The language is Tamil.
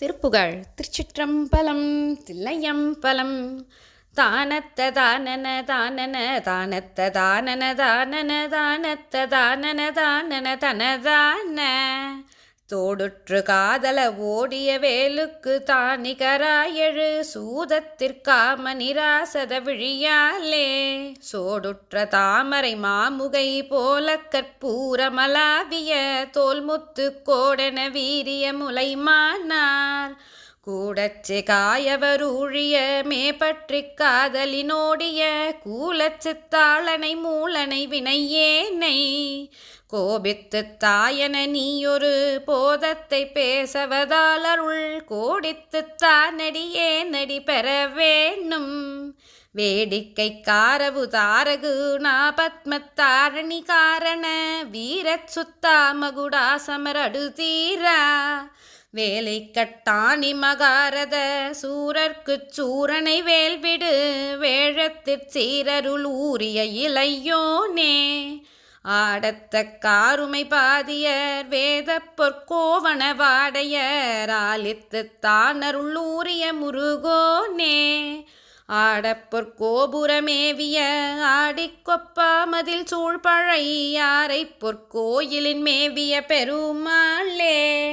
திருப்புகழ். திருச்சிற்றம்பலம் தில்லையம்பலம். தானத்த தானன தானன தானத்த தானன தானன தானத்த தானன தானன தனதான. தோடுற்று காதல ஓடிய வேலுக்கு தானிகராயழு சூதத்திற்காம நிராசத விழியாலே. சோடுற்ற தாமரை மாமுகை போல கற்பூரமலாவிய தோல்முத்து கோடன வீரிய முலைமானார். கூடச்சு காயவரூழிய மேபற்றி காதலினோடிய கூலச்சித்தாளனை மூலனை வினையேனை. கோபித்து தாயன நீயொரு போதத்தை பேசவதால் அருள் கோடித்து தானடியே நடி பெற வேணும் வேடிக்கை காரவு தாரகு நாபத்மத்தாரணி காரண வீரச் சுத்தா மகுடா சமர் அடுதீரா. வேலை கட்டாணி மகாரத சூரர்க்குச் சூரனை வேல்விடு வேழத்திற் சீரருள் ஊரிய இளையோனே. ஆடத்த காருமை பாதியர் வேத பொற்கோவன வாடையர் ஆலித்து தானருள் ஊறிய முருகோனே. ஆடப்பொற் கோபுரமேவிய ஆடிக்கொப்பாமதில் சூழ்பழை யாரை பொற்கோயிலின் மேவிய பெருமாளே.